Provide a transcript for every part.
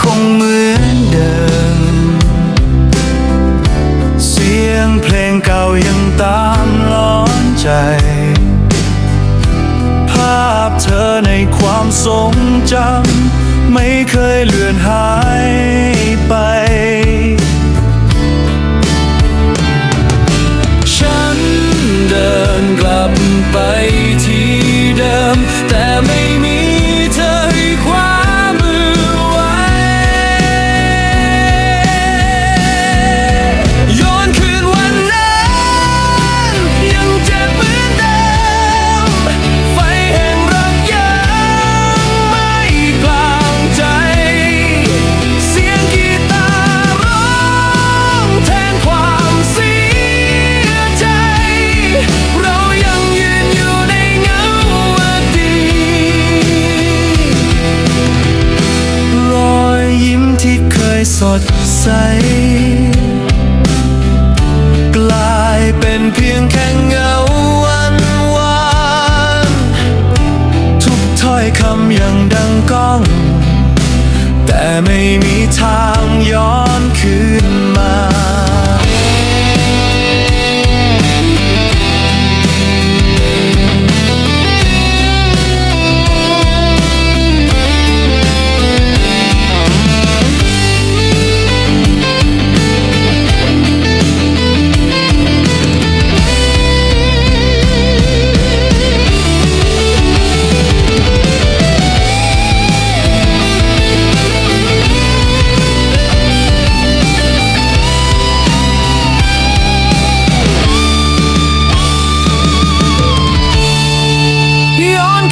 คงเหมือนเดิม เสียงเพลงเก่ายังตามล้อนใจ ภาพเธอในความทรงจำ ไม่เคยเลือนหาย ดใส กลายเป็นเพียงแค่เงาวันวานทุกถ้อยคำยังดังก้อง แต่ไม่มีทางย้อน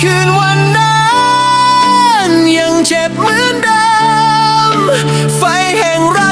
คืนวันนั้น ยังเจ็บเหมือนเดิม ไฟแห่งรัก